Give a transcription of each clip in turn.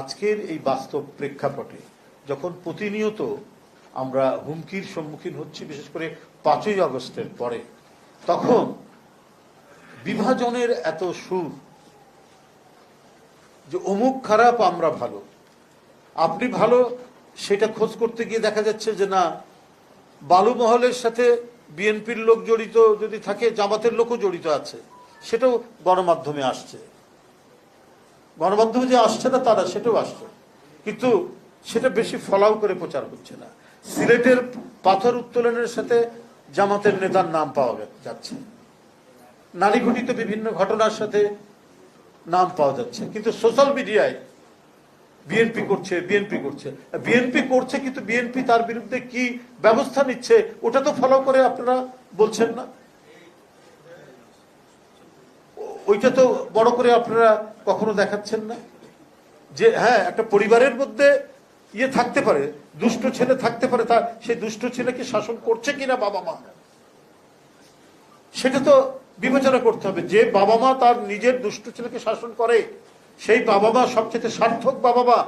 আজকের এই বাস্তব প্রেক্ষাপটে যখন প্রতিনিয়ত আমরা হুমকির সম্মুখীন হচ্ছি, বিশেষ করে পাঁচই আগস্টের পরে, তখন বিভাজনের এত সুর যে অমুক খারাপ, আমরা ভালো। আপনি ভালো, সেটা খোঁজ করতে গিয়ে দেখা যাচ্ছে যে না, বালু মহলের সাথে বিএনপির লোক জড়িত যদি থাকে, জামাতের লোকও জড়িত আছে, সেটাও গণমাধ্যমে আসছে। গণমাধ্যমে যে আসছে না তারা সেটাও আসছে। কিন্তু সেটা বেশি ফলাও করে প্রচার হচ্ছে না। সিলেটের পাথর উত্তোলনের সাথে জামাতের নেতার নাম পাওয়া যাচ্ছে। নারী ঘটিত বিভিন্ন ঘটনার সাথে নাম পাওয়া যাচ্ছে। কিন্তু সোশ্যাল মিডিয়ায় বিএনপি করছে বিএনপি করছে। বিএনপি করছে, কিন্তু বিএনপি তার বিরুদ্ধে কি ব্যবস্থা নিচ্ছে, ওটা তো ফলো করে আপনারা বলছেন না? ওইটা তো বড় করে আপনারা কখনো দেখাচ্ছেন না? যে হ্যাঁ একটা পরিবারের মধ্যে ইয়ে থাকতে পারে, দুষ্ট ছেলে থাকতে পারে, তা সেই দুষ্ট ছেলেকে শাসন করছে কিনা বাবা মা? সেটা তো বিবেচনা করতে হবে। যে বাবা মা তার নিজের দুষ্ট ছেলেকে শাসন করে, সেই বাবা মা সবচেয়ে সার্থক বাবা মা।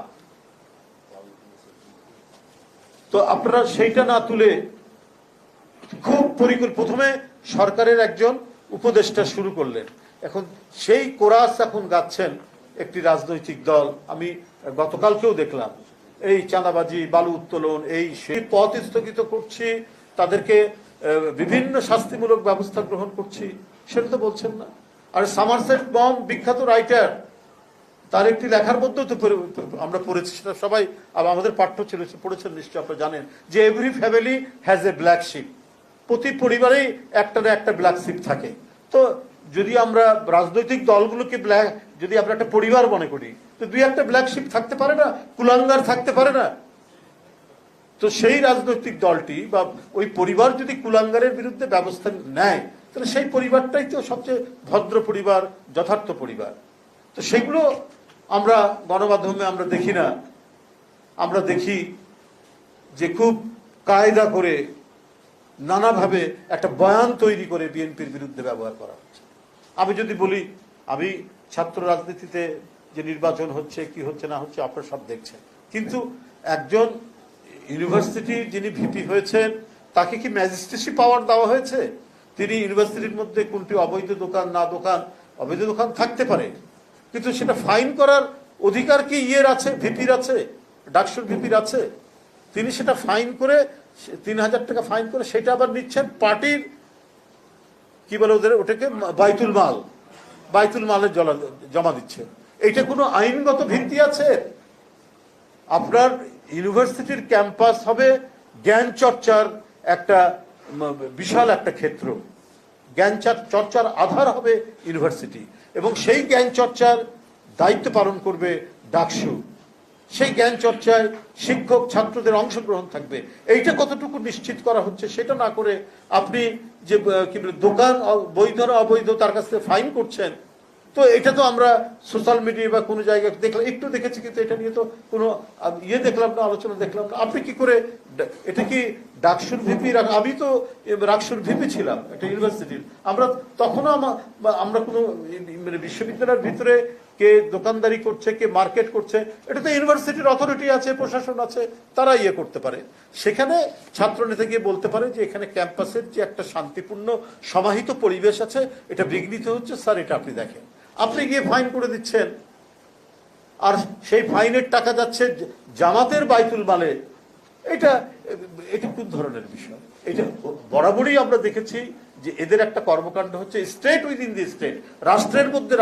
তো আপনারা সেইটা না তুলে খুব পরিকল্প, প্রথমে সরকারের একজন উপদেষ্টা শুরু করলেন। এখন সেই কোরাস এখন গাচ্ছেন একটি রাজনৈতিক দল। আমি গতকালকেও দেখলাম, এই চাঁদাবাজি, বালু উত্তোলন, এই সেই পথ স্থগিত করছি, তাদেরকে বিভিন্ন শাস্তিমূলক ব্যবস্থা গ্রহণ করছি, সেটা তো বলছেন না। আর সামারসেট বম বিখ্যাত রাইটার তার একটি লেখার মধ্যেও তো আমরা পড়েছি, সেটা সবাই আমাদের পাঠ্য ছিল পড়েছেন নিশ্চয় আপনারা জানেন, যে every family has a black sheep প্রতি পরিবারেই একটা না একটা ব্ল্যাক শিপ থাকে। তো যদি আমরা রাজনৈতিক দলগুলোকে ব্ল্যাক যদি আমরা একটা পরিবার মনে করি, তো দুই একটা ব্ল্যাক শিপ থাকতে পারে না, কুলাঙ্গার থাকতে পারে না। তো সেই রাজনৈতিক দলটি বা ওই পরিবার যদি কুলাঙ্গারের বিরুদ্ধে ব্যবস্থা নেয়, তাহলে সেই পরিবারটাই তো সবচেয়ে ভদ্র পরিবার, যথার্থ পরিবার। তো সেগুলো আমরা গণমাধ্যমে আমরা দেখি না। আমরা দেখি যে খুব কায়দা করে নানাভাবে একটা বয়ান তৈরি করে বিএনপির বিরুদ্ধে ব্যবহার করা হচ্ছে। আমি যদি বলি, আমি ছাত্র রাজনীতিতে যে নির্বাচন হচ্ছে, কি হচ্ছে, না হচ্ছে, আপনারা সব দেখছেন। কিন্তু একজন ইউনিভার্সিটির যিনি ভিপি হয়েছেন, তাকে কি ম্যাজিস্ট্রেসি পাওয়ার দেওয়া হয়েছে? তিনি ইউনিভার্সিটির মধ্যে কোনটি অবৈধ দোকান, না দোকান, অবৈধ দোকান থাকতে পারে? কিন্তু সেটা ফাইন করার অধিকার কি ইয়ের আছে, ভিপির আছে, ডাকসুর ভিপির আছে? তিনি সেটা ফাইন করে তিন হাজার টাকা ফাইন করে, সেটা আবার নিচ্ছেন পার্টির কি বলে ওদের, ওটাকে বাইতুল মাল। বাইতুল মালের জমা দিচ্ছে। এটা কোনো আইনগত ভিত্তি আছে? আপনার ইউনিভার্সিটির ক্যাম্পাস হবে জ্ঞান চর্চার একটা বিশাল একটা ক্ষেত্র। জ্ঞান চর্চার আধার হবে ইউনিভার্সিটি। এবং সেই জ্ঞান চর্চার দায়িত্ব পালন করবে ডাকসু। সেই জ্ঞান চর্চায় শিক্ষক ছাত্রদের অংশগ্রহণ থাকবে। এইটা কতটুকু নিশ্চিত করা হচ্ছে সেটা না করে আপনি যে কি বলে, দোকান বৈধ অবৈধ তার কাছ থেকে ফাইন করছেন, তো এটা তো আমরা সোশ্যাল মিডিয়া বা কোনো জায়গায় দেখলাম, একটু দেখেছি কিন্তু এটা নিয়ে তো কোনো ইয়ে দেখলাম না, আলোচনা দেখলাম না। আপনি কি করে এটা কি ডাকসুর ভিপি আমি তো রাকসুর ভিপি ছিলাম একটা ইউনিভার্সিটির। আমরা তখনও আমরা কোনো মানে বিশ্ববিদ্যালয়ের ভিতরে কে দোকানদারি করছে, কে মার্কেট করছে, এটা তো ইউনিভার্সিটির অথরিটি আছে, প্রশাসন আছে, তারা ইয়ে করতে পারে। সেখানে ছাত্র নেতা গিয়ে বলতে পারে যে এখানে ক্যাম্পাসের যে একটা শান্তিপূর্ণ, সমাহিত পরিবেশ আছে, এটা বিঘ্নিত হচ্ছে, স্যার, এটা আপনি দেখেন। আপনি গিয়ে ফাইন করে দিচ্ছেন। আর সেই ফাইনের টাকা যাচ্ছে জামাতের বাইতুল মালে। এটা এটা কোন ধরনের বিষয়? এটা বরাবরই আমরা দেখেছি যে এদের একটা কর্মকাণ্ড হচ্ছে স্টেট উইদিন দি স্টেট, রাষ্ট্রের মধ্যে